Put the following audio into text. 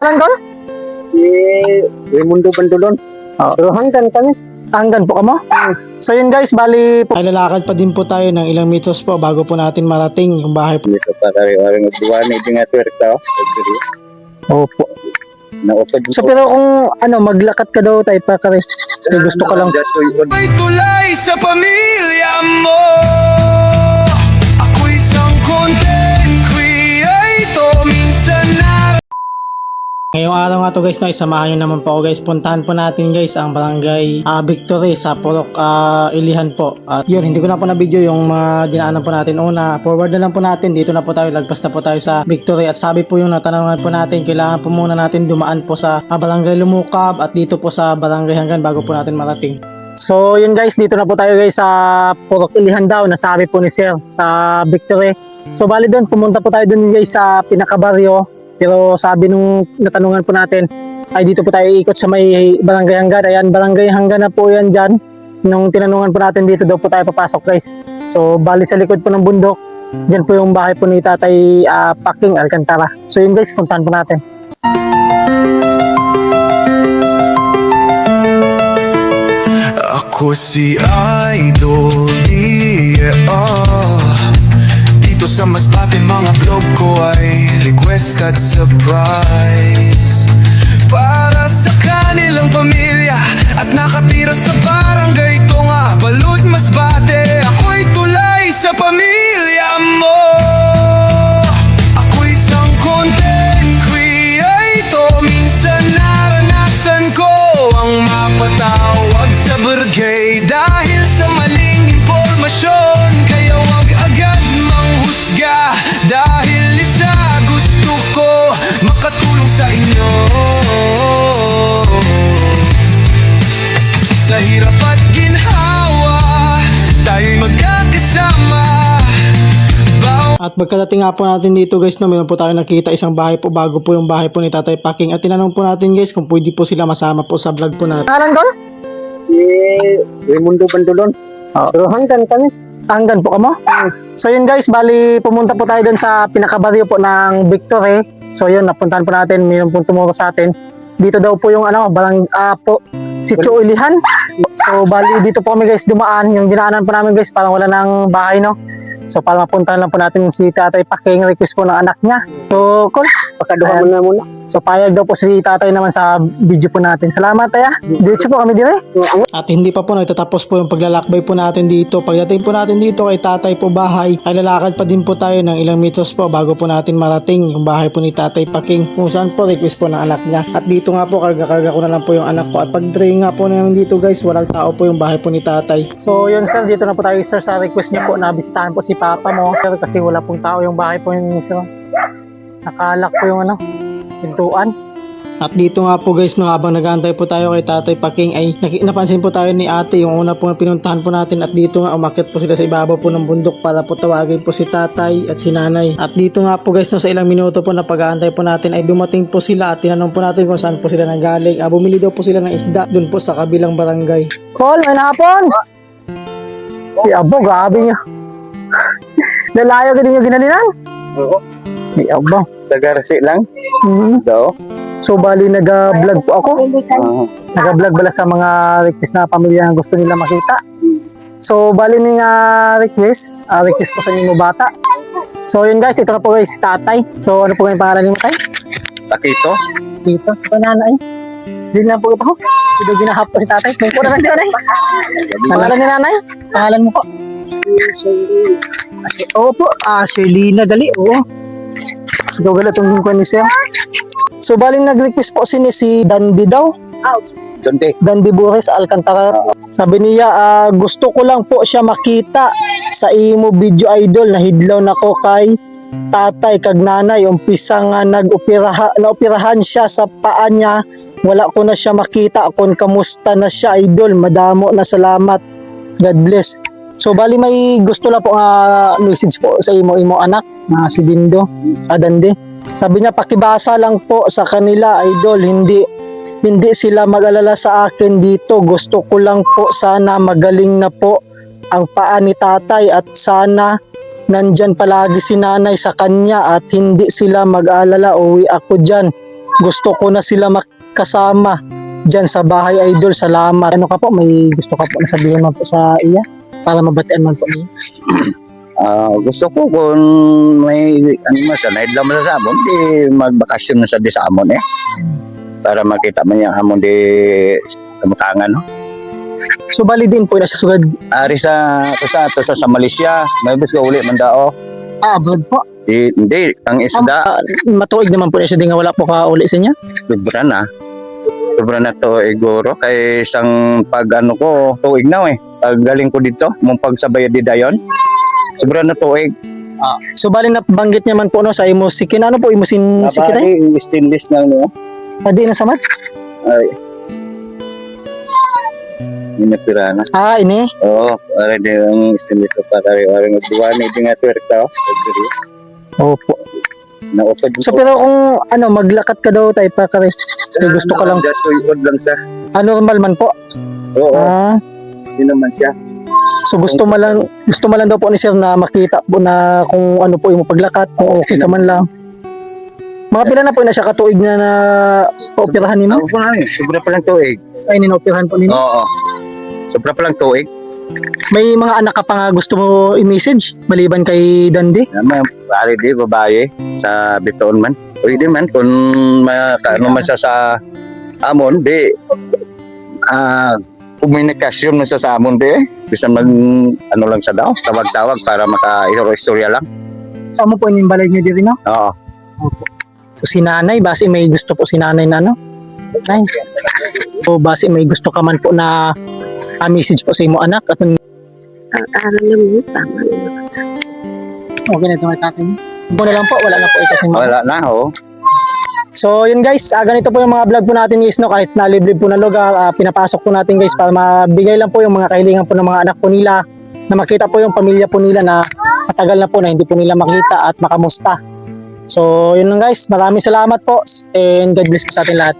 Alam ko? Si Raimundo Bandolon. Oo. Pero hanggang kami. Hanggan po ka mo? So yun guys, bali po. Ay lalakad pa din po tayo ng ilang meters po bago po natin marating yung bahay po. Sa pagkari-waring magbuwan, hindi nga swerte ako. Opo. Naupad So pero kung ano, maglakad ka daw tayo pa kare. Gusto ko lang. May tulay sa pamilya mo Ngayong araw nga to guys, no, isamahan nyo naman po ako guys. Puntahan po natin guys ang barangay ah, Victory sa Purok ah, Ilihan po. At yun, hindi ko na po na video yung mga dinaanan po natin una. Forward na lang po natin. Dito na po tayo, lagpas na po tayo sa Victory. At sabi po yung natanungan po natin, kailangan po muna natin dumaan po sa ah, barangay Lumukab at dito po sa barangay Hanggan bago po natin marating. So yun guys, dito na po tayo guys sa Purok Ilihan daw, nasabi po ni Sir sa Victory. So bali doon, pumunta po tayo doon guys sa pinakabaryo. Pero sabi nung natanungan po natin, ay dito po tayo ikot sa may barangay hanggan. Ayan, barangay hanggan na po yan dyan. Nung tinanungan po natin dito daw po tayo papasok guys. So bali sa likod po ng bundok, dyan po yung bahay po ni Tatay ah, Paking Alcantara. So yun guys, puntahan po natin. Ako si Idol yeah. Sa Masbate mga vlog ko ay request at surprise. Para sa kanilang pamilya At nakatira sa barangay ito nga Balut Masbate Ako'y tulay sa pamilya mo pagkadating nga po natin dito guys, no, meron po tayo nakita isang bahay po bago po yung bahay po ni Tatay Paking. At tinanong po natin guys kung pwede po sila masama po sa vlog po natin. Alam ko? Si Raimundo Bandolon. Oo. Pero hanggang kami. Hanggan po ka mo? So yun guys, bali pumunta po tayo dun sa pinakabaryo po ng Victory. So yun, napuntahan po natin, mayroon po tumuro sa atin. Dito daw po yung ano, barang ah, po, si Ilihan. So bali dito po kami guys dumaan, yung dinaanan po namin guys, parang wala nang bahay no. So para mapuntahan lang po natin si Tatay Paking, request po ng anak niya. So cool. Pakaduha mo na muna. So payag daw po si Tatay naman sa video po natin. Salamat Taya. Diretso po kami dire. At hindi pa po nagtatapos po yung paglalakbay po natin dito. Pagdating po natin dito kay tatay po bahay, ay lalakad pa din po tayo ng ilang meters po bago po natin marating yung bahay po ni tatay Paking kung saan po request po ng anak niya. At dito nga po, karga-karga ko na lang po yung anak ko. At pag drain nga po namin dito guys, walang tao po yung bahay po ni tatay. So yun sir, dito na po tayo sir sa request niya po na bisitahan po si Papa mo. Sir, kasi wala pong tao yung bahay po yung sir. Nakalak po yung ano, pintuan. At dito nga po guys, no, habang nag-aantay po tayo kay Tatay Paking ay napansin po tayo ni ate yung una po na pinuntahan po natin at dito nga umakyat po sila sa ibabaw po ng bundok para po tawagin po si tatay at si nanay. At dito nga po guys, no, sa ilang minuto po na pag-aantay po natin ay dumating po sila at tinanong po natin kung saan po sila nanggaling. Ah, bumili daw po sila ng isda dun po sa kabilang barangay. Call, may hapon! Si Abo, gabi niya. Lalayo ka din yung ginalinan. Oo. Si Abo. Sa Garci lang. Mhm. Daw. So bali nag-vlog po ako. Ah, Nag-vlog bala sa mga request na pamilya na gusto nila makita. So bali ni nga request, ah, request ko sa inyo bata. So yun guys, ito na po guys, tatay. So ano po yung pangalan ni tay? Takito. Dito, ito nanay. Hindi na po ito. Ito ginahap ko si tatay. Kung ko na lang si nanay. Pangalan ni nanay? Pangalan mo po? Oo po, ah, Shelina Dali, oo. Ikaw gala itong lingkwan ni Sir. So, baling nag-request po si ni si Dandy daw. Donde. Dandy Bures Alcantara. Sabi niya, ah, gusto ko lang po siya makita sa imo video idol na hidlaw nako kay tatay kag nanay umpisa nga nag-operaha naoperahan siya sa paa niya wala ko na siya makita kung kamusta na siya idol madamo na salamat God bless so bali may gusto lang po nga message po sa imo imo anak na si Dindo Adande sabi niya pakibasa lang po sa kanila idol hindi hindi sila mag-alala sa akin dito. Gusto ko lang po sana magaling na po ang paa ni tatay at sana nandyan palagi si nanay sa kanya at hindi sila mag-alala. Uwi ako dyan. Gusto ko na sila makasama dyan sa bahay idol. Salamat. Ano ka po? May gusto ka po na sabihin man po sa iya? Para mabatian man po niya. Ah, gusto ko kung may ano man sa night lang sa amon, di magbakasyon sa di sa amon eh. Para makita man yung amon di kamutangan. No? So bali din po na sa sugad. Ari sa sa sa, sa, sa Malaysia, may bus ka uli man dao. Ah, abroad po. Di, hindi, ang isda, Ah, matuig naman po na siya di nga wala po ka uli sa inyo. sobra na. Sobra na to iguro kay isang pag ano ko tuig na eh. Pag galing ko dito, mong pagsabay di dayon. Sobra na tuig. So bali na banggit niya man po no sa imo sikin. Ano po imo sin sikin? ay? Abay, stainless na no. Adi na samat. Ay. Inapira na. Ah, ini. Oo, para di ang stainless na para rin orang nagduwa na di nga twerka. Opo. Naupad So pero kung ano maglakat ka daw tayo pa kare. So, gusto ka lang sa. ah, normal man po. Oo, Ah, yun naman siya. so gusto mo lang gusto mo lang daw po ni sir na makita po na kung ano po yung paglakat, kung okay ka man lang. Mga pila na po na siya katuig na na paoperahan ni mo? Ako pa lang, sobra pa lang tuig. Ay, ninaoperahan po ninyo. Oo. Sobra pa lang tuig. May mga anak ka pa nga gusto mo i-message maliban kay Dandy. Naman, pare di, babae, sa bitoon man. Pwede man, kung makaano man siya sa amon, di, ah, komunikasyon man sa amon, di, bisa mag, ano lang sa daw, tawag-tawag para maka-istorya lang. Saan mo po yung balay niyo dito, no? Oo. So si nanay, base may gusto po si nanay na ano? Nay. So base may gusto ka man po na ah, message po sa imo anak at ang aral tama naman. okay na ito mga tatay niyo. Simpo na lang po, wala na po ito si mama. Wala na, oh. So yun guys, ah, ganito po yung mga vlog po natin guys no, kahit naliblib po na lugar, ah, pinapasok po natin guys para mabigay lang po yung mga kahilingan po ng mga anak po nila, na makita po yung pamilya po nila na matagal na po na hindi po nila makita at makamusta. So yun lang guys, maraming salamat po and God bless po sa atin lahat.